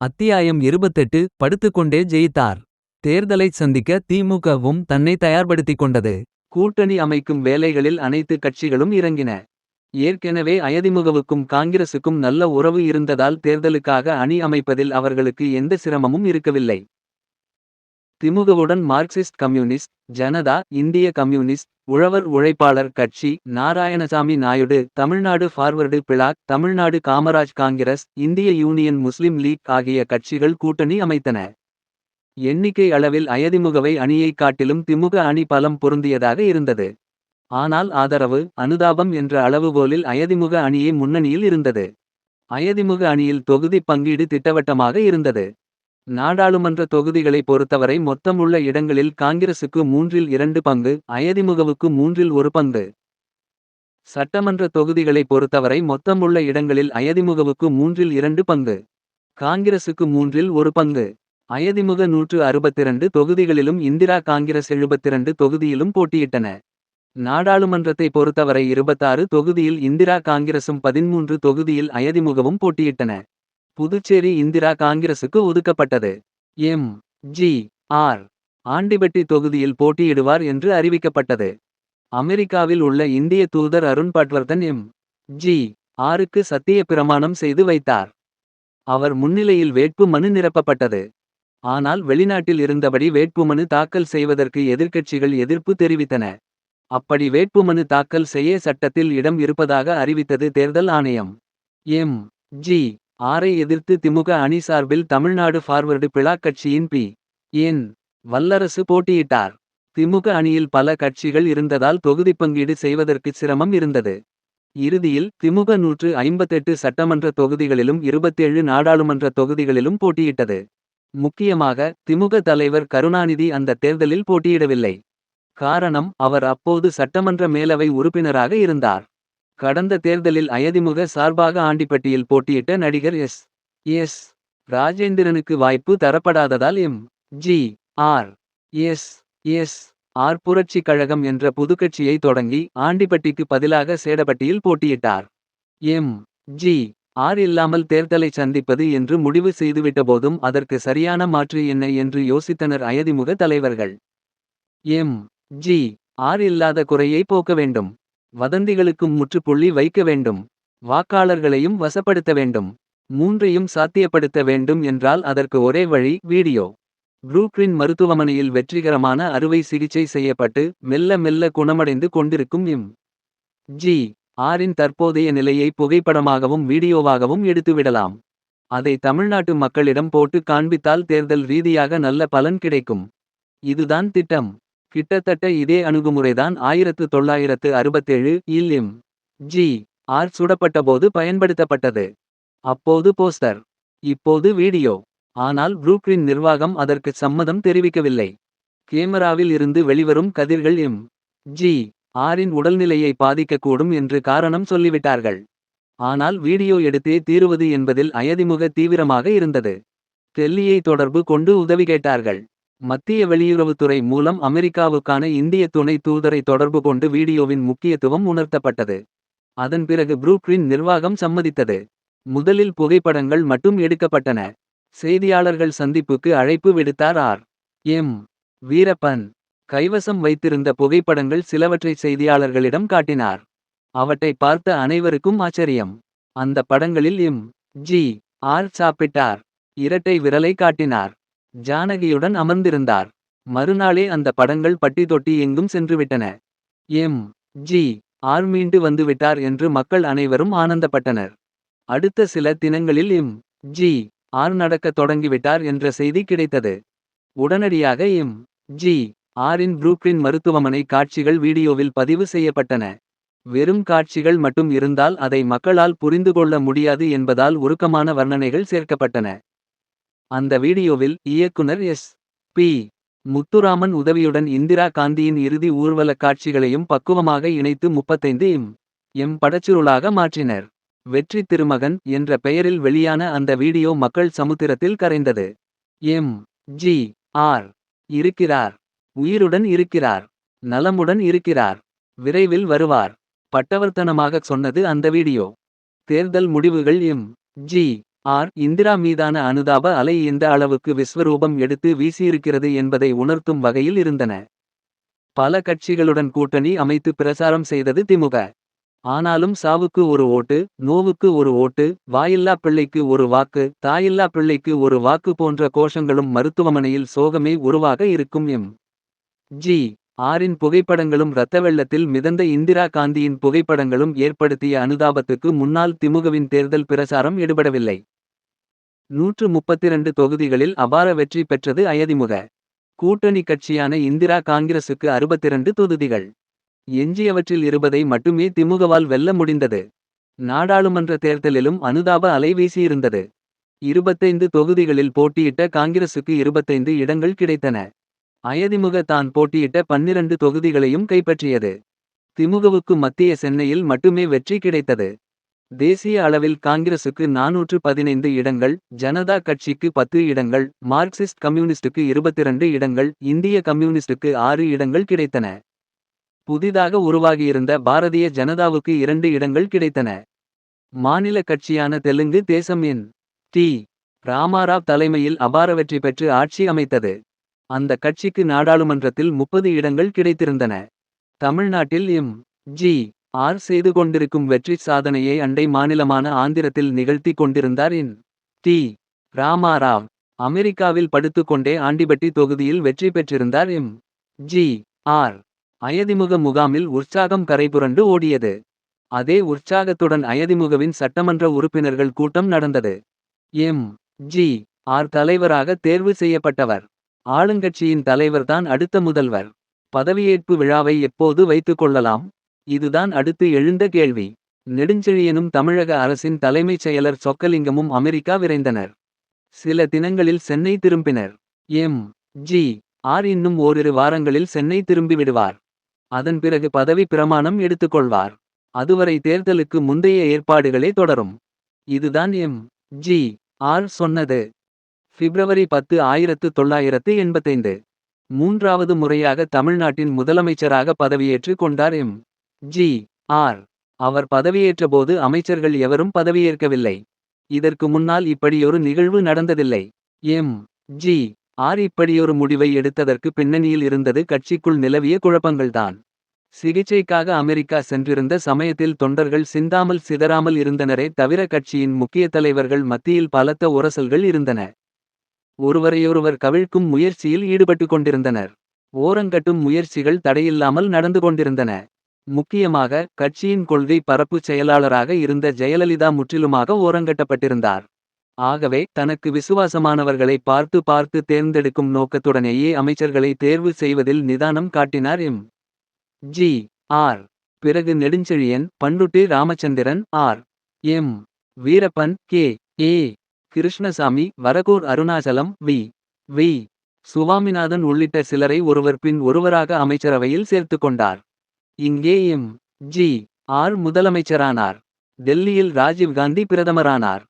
அத்தியாயம் இருபத்தெட்டு படுத்துக்கொண்டே ஜெயித்தார். தேர்தலைச் சந்திக்க திமுகவும் தன்னை தயார்படுத்திக் கொண்டது. கூட்டணி அமைக்கும் வேலைகளில் அனைத்து கட்சிகளும் இறங்கின. ஏற்கெனவே அயதிமுகவுக்கும் காங்கிரசுக்கும் நல்ல உறவு இருந்ததால் தேர்தலுக்காக அணி அமைப்பதில் அவர்களுக்கு எந்த சிரமமும் இருக்கவில்லை. திமுகவுடன் மார்க்சிஸ்ட் கம்யூனிஸ்ட் ஜனதா இந்திய கம்யூனிஸ்ட் உழவர் உழைப்பாளர் கட்சி நாராயணசாமி நாயுடு தமிழ்நாடு ஃபார்வர்டு பிளாக் தமிழ்நாடு காமராஜ் காங்கிரஸ் இந்திய யூனியன் முஸ்லிம் லீக் ஆகிய கட்சிகள் கூட்டணி அமைத்தன. எண்ணிக்கை அளவில் அயதிமுகவை அணியைக் காட்டிலும் திமுக அணி பலம் பொருந்தியதாக இருந்தது. ஆனால் ஆதரவு அனுதாபம் என்ற அளவுகோலில் அயதிமுக அணியே முன்னணியில் இருந்தது. அயதிமுக அணியில் தொகுதி பங்கீடு திட்டவட்டமாக இருந்தது. நாடாளுமன்ற தொகுதிகளை பொறுத்தவரை மொத்தமுள்ள இடங்களில் காங்கிரசுக்கு மூன்றில் இரண்டு பங்கு அயதிமுகவுக்கு மூன்றில் ஒரு பங்கு. சட்டமன்ற தொகுதிகளை பொறுத்தவரை மொத்தமுள்ள இடங்களில் அயதிமுகவுக்கு மூன்றில் இரண்டு பங்கு. காங்கிரசுக்கு மூன்றில் ஒரு பங்கு. அயதிமுக நூற்று அறுபத்திரண்டு தொகுதிகளிலும் இந்திரா காங்கிரஸ் எழுபத்திரண்டு தொகுதியிலும் போட்டியிட்டன. நாடாளுமன்றத்தை பொறுத்தவரை இருபத்தாறு தொகுதியில் இந்திரா காங்கிரசும் பதின்மூன்று தொகுதியில் அயதிமுகவும் போட்டியிட்டன. புதுச்சேரி இந்திரா காங்கிரசுக்கு ஒதுக்கப்பட்டது. எம். ஜி. ஆர். ஆண்டிபட்டி தொகுதியில் போட்டியிடுவார் என்று அறிவிக்கப்பட்டது. அமெரிக்காவில் உள்ள இந்திய தூதர் அருண் பட்வர்தன் எம். ஜி. ஆருக்கு சத்திய பிரமாணம் செய்து வைத்தார். அவர் முன்னிலையில் வேட்பு மனு நிரப்பப்பட்டது. ஆனால் வெளிநாட்டில் இருந்தபடி வேட்புமனு தாக்கல் செய்வதற்கு எதிர்க்கட்சிகள் எதிர்ப்பு தெரிவித்தன. அப்படி வேட்புமனு தாக்கல் செய்ய சட்டத்தில் இடம் இருப்பதாக அறிவித்தது தேர்தல் ஆணையம். எம். ஜி. ஆரை எதிர்த்து திமுக அணி சார்பில் தமிழ்நாடு ஃபார்வர்டு பிளாக் கட்சியின் பி. என். வல்லரசு போட்டியிட்டார். திமுக அணியில் பல கட்சிகள் இருந்ததால் தொகுதிப்பங்கீடு செய்வதற்கு சிரமம் இருந்தது. இறுதியில் திமுக நூற்று ஐம்பத்தெட்டு சட்டமன்ற தொகுதிகளிலும் இருபத்தேழு நாடாளுமன்ற தொகுதிகளிலும் போட்டியிட்டது. முக்கியமாக திமுக தலைவர் கருணாநிதி அந்த தேர்தலில் போட்டியிடவில்லை. காரணம் அவர் அப்போது சட்டமன்ற மேலவை உறுப்பினராக இருந்தார். கடந்த தேர்தலில் அயதிமுக சார்பாக ஆண்டிப்பட்டியில் போட்டியிட்ட நடிகர் எஸ். எஸ். ராஜேந்திரனுக்கு வாய்ப்பு தரப்படாததால் M. G. R. S. S. R புரட்சிக் கழகம் என்ற புதுக்கட்சியை தொடங்கி ஆண்டிப்பட்டிக்கு பதிலாக சேடப்பட்டியில் போட்டியிட்டார். எம். ஜி. ஆர் இல்லாமல் தேர்தலைச் சந்திப்பது என்று முடிவு செய்துவிட்டபோதும் அதற்கு சரியான மாற்று என்ன என்று யோசித்தனர் அயதிமுக தலைவர்கள். எம். ஜி. ஆர் இல்லாத குறையை போக்க வேண்டும். வதந்திகளுக்கும் முற்றுப்புள்ளி வைக்க வேண்டும். வாக்காளர்களையும் வசப்படுத்த வேண்டும். மூன்றையும் சாத்தியப்படுத்த வேண்டும் என்றால் அதற்கு ஒரே வழி வீடியோ. புரூக்ளின் மருத்துவமனையில் வெற்றிகரமான அறுவை சிகிச்சை செய்யப்பட்டு மெல்ல மெல்ல குணமடைந்து கொண்டிருக்கும் இம் ஜி. ஆரின் தற்போதைய நிலையை புகைப்படமாகவும் வீடியோவாகவும் எடுத்துவிடலாம். அதை தமிழ்நாட்டு மக்களிடம் போட்டு காண்பித்தால் தேர்தல் ரீதியாக நல்ல பலன் கிடைக்கும். இதுதான் திட்டம். கிட்டத்தட்ட இதே அணுகுமுறைதான் ஆயிரத்து தொள்ளாயிரத்து அறுபத்தேழு இல் எம். ஜி. ஆர் சுடப்பட்டபோது பயன்படுத்தப்பட்டது. அப்போது போஸ்டர். இப்போது வீடியோ. ஆனால் புரூக்ளின் நிர்வாகம் அதற்கு சம்மதம் தெரிவிக்கவில்லை. கேமராவில் இருந்து வெளிவரும் கதிர்கள் எம். ஜி. ஆரின் உடல்நிலையை பாதிக்கக்கூடும் என்று காரணம் சொல்லிவிட்டார்கள். ஆனால் வீடியோ எடுத்தே தீருவது என்பதில் அயதிமுக தீவிரமாக இருந்தது. டெல்லியை தொடர்பு கொண்டு உதவி கேட்டார்கள். மத்திய வெளியுறவுத்துறை மூலம் அமெரிக்காவுக்கான இந்திய துணை தூதரை தொடர்பு கொண்டு வீடியோவின் முக்கியத்துவம் உணர்த்தப்பட்டது. அதன் பிறகு புரூக்ளின் நிர்வாகம் சம்மதித்தது. முதலில் புகைப்படங்கள் மட்டும் எடுக்கப்பட்டன. செய்தியாளர்கள் சந்திப்புக்கு அழைப்பு விடுத்தார் ஆர். எம். வீரப்பன். கைவசம் வைத்திருந்த புகைப்படங்கள் சிலவற்றை செய்தியாளர்களிடம் காட்டினார். அவற்றை பார்த்த அனைவருக்கும் ஆச்சரியம். அந்த படங்களில் எம். ஜி. ஆர் சாப்பிட்டார். இரட்டை விரலை காட்டினார். ஜானகியுடன் அமர்ந்திருந்தார். மறுநாளே அந்த படங்கள் பட்டி தொட்டி எங்கும் சென்றுவிட்டன. எம். ஜி. ஆர் மீண்டு வந்துவிட்டார் என்று மக்கள் அனைவரும் ஆனந்தப்பட்டனர். அடுத்த சில தினங்களில் எம். ஜி. ஆர் நடக்கத் தொடங்கிவிட்டார் என்ற செய்தி கிடைத்தது. உடனடியாக எம். ஜி. ஆரின் புரூக்ளின் மருத்துவமனை காட்சிகள் வீடியோவில் பதிவு செய்யப்பட்டன. வெறும் காட்சிகள் மட்டும் இருந்தால் அதை மக்களால் புரிந்து கொள்ள முடியாது என்பதால் உருக்கமான வர்ணனைகள் சேர்க்கப்பட்டன. அந்த வீடியோவில் இயக்குனர் எஸ். பி. முத்துராமன் உதவியுடன் இந்திரா காந்தியின் இறுதி ஊர்வலக் காட்சிகளையும் பக்குவமாக இணைத்து முப்பத்தைந்து எம். எம் படச்சுருளாக மாற்றினர். வெற்றி திருமகன் என்ற பெயரில் வெளியான அந்த வீடியோ மக்கள் சமுத்திரத்தில் கரைந்தது. எம். ஜி. ஆர். இருக்கிறார். உயிருடன் இருக்கிறார். நலமுடன் இருக்கிறார். விரைவில் வருவார். பட்டவர்த்தனமாக சொன்னது அந்த வீடியோ. தேர்தல் முடிவுகள் எம். ஜி. ஆர் இந்திரா மீதான அனுதாப அலை இந்த அளவுக்கு விஸ்வரூபம் எடுத்து வீசியிருக்கிறது என்பதை உணர்த்தும் வகையில் இருந்தன. பல கட்சிகளுடன் கூட்டணி அமைத்து பிரசாரம் செய்தது திமுக. ஆனாலும் சாவுக்கு ஒரு ஓட்டு நோவுக்கு ஒரு ஓட்டு வாயில்லா பிள்ளைக்கு ஒரு வாக்கு தாயில்லா பிள்ளைக்கு ஒரு வாக்கு போன்ற கோஷங்களும் மருத்துவமனையில் சோகமே உருவாக இருக்கும் எம். ஜி. ஆரின் புகைப்படங்களும் இரத்த வெள்ளத்தில் மிதந்த இந்திரா காந்தியின் புகைப்படங்களும் ஏற்படுத்திய அனுதாபத்துக்கு முன்னால் திமுகவின் தேர்தல் பிரசாரம் எடுபடவில்லை. நூற்று முப்பத்திரண்டு தொகுதிகளில் அபார வெற்றி பெற்றது அயதிமுக. கூட்டணி கட்சியான இந்திரா காங்கிரசுக்கு அறுபத்திரண்டு தொகுதிகள். எஞ்சியவற்றில் இருபதை மட்டுமே திமுகவால் வெல்ல முடிந்தது. நாடாளுமன்ற தேர்தலிலும் அனுதாப அலை வீசியிருந்தது. இருபத்தைந்து தொகுதிகளில் போட்டியிட்ட காங்கிரசுக்கு இருபத்தைந்து இடங்கள் கிடைத்தன. அயதிமுக தான் போட்டியிட்ட பன்னிரண்டு தொகுதிகளையும் கைப்பற்றியது. திமுகவுக்கு மத்திய சென்னையில் மட்டுமே வெற்றி கிடைத்தது. தேசிய அளவில் காங்கிரசுக்கு நாநூற்று பதினைந்து இடங்கள் ஜனதா கட்சிக்கு பத்து இடங்கள் மார்க்சிஸ்ட் கம்யூனிஸ்டுக்கு இருபத்திரண்டு இடங்கள் இந்திய கம்யூனிஸ்டுக்கு ஆறு இடங்கள் கிடைத்தன. புதிதாக உருவாகியிருந்த பாரதிய ஜனதாவுக்கு இரண்டு இடங்கள் கிடைத்தன. மாநில கட்சியான தெலுங்கு தேசம் என். டி. ராமாராவ் தலைமையில் அபார வெற்றி பெற்று ஆட்சி அமைத்தது. அந்த கட்சிக்கு நாடாளுமன்றத்தில் முப்பது இடங்கள் கிடைத்திருந்தன. தமிழ்நாட்டில் எம். ஜி. ஆர் செய்து கொண்டிருக்கும் வெற்றி சாதனையை அண்டை மாநிலமான ஆந்திரத்தில் நிகழ்த்தி கொண்டிருந்தார் என். டி. ராமாராவ். அமெரிக்காவில் படுத்துக்கொண்டே ஆண்டிபட்டி தொகுதியில் வெற்றி பெற்றிருந்தார் எம். ஜி. ஆர். அயதிமுக முகாமில் உற்சாகம் கரைபுரண்டு ஓடியது. அதே உற்சாகத்துடன் அயதிமுகவின் சட்டமன்ற உறுப்பினர்கள் கூட்டம் நடந்தது. எம். ஜி. ஆர் தலைவராக தேர்வு செய்யப்பட்டவர். ஆளுங்கட்சியின் தலைவர்தான் அடுத்த முதல்வர். பதவியேற்பு விழாவை எப்போது வைத்துக் கொள்ளலாம். இதுதான் அடுத்து எழுந்த கேள்வி. நெடுஞ்செழியனும் தமிழக அரசின் தலைமைச் செயலர் சொக்கலிங்கமும் அமெரிக்கா விரைந்தனர். சில தினங்களில் சென்னை திரும்பினர். எம். ஜி. ஆர் இன்னும் ஓரிரு வாரங்களில் சென்னை திரும்பிவிடுவார். அதன் பிறகு பதவி பிரமாணம் எடுத்துக்கொள்வார். அதுவரை தேர்தலுக்கு முந்தைய ஏற்பாடுகளே தொடரும். இதுதான் எம். ஜி. ஆர் சொன்னது. பிப்ரவரி பத்து ஆயிரத்து தொள்ளாயிரத்து எண்பத்தைந்து. மூன்றாவது முறையாக தமிழ்நாட்டின் முதலமைச்சராக பதவியேற்று கொண்டார் எம். ஜி. ஆர். அவர் பதவியேற்றபோது அமைச்சர்கள் எவரும் பதவியேற்கவில்லை. இதற்கு முன்னால் இப்படியொரு நிகழ்வு நடந்ததில்லை. எம். ஜி. ஆர் இப்படியொரு முடிவை எடுத்ததற்கு பின்னணியில் இருந்தது கட்சிக்குள் நிலவிய குழப்பங்கள்தான். சிகிச்சைக்காக அமெரிக்கா சென்றிருந்த சமயத்தில் தொண்டர்கள் சிந்தாமல் சிதறாமல் இருந்தனரே தவிர கட்சியின் முக்கிய தலைவர்கள் மத்தியில் பலத்த உரசல்கள் இருந்தன. ஒருவரையொருவர் கவிழ்க்கும் முயற்சியில் ஈடுபட்டுக் கொண்டிருந்தனர். ஓரங்கட்டும் முயற்சிகள் தடையில்லாமல் நடந்து கொண்டிருந்தன. முக்கியமாக கட்சியின் கொள்கை பரப்புச் செயலாளராக இருந்த ஜெயலலிதா முற்றிலுமாக ஓரங்கட்டப்பட்டிருந்தார். ஆகவே தனக்கு விசுவாசமானவர்களை பார்த்து பார்த்து தேர்ந்தெடுக்கும் நோக்கத்துடனேயே அமைச்சர்களை தேர்வு செய்வதில் நிதானம் காட்டினார் எம். ஜி. ஆர். பிறகு Nedunchezhiyan Panruti Ramachandran R. M. Veerappan K. A. Krishnasamy Varakur Arunachalam V. V. Swaminathan உள்ளிட்ட சிலரை ஒருவர் பின் ஒருவராக அமைச்சரவையில் சேர்த்து கொண்டார் எம். ஜி. ஆர் முதலமைச்சரானார். டெல்லியில் ராஜீவ் காந்தி பிரதமரானார்.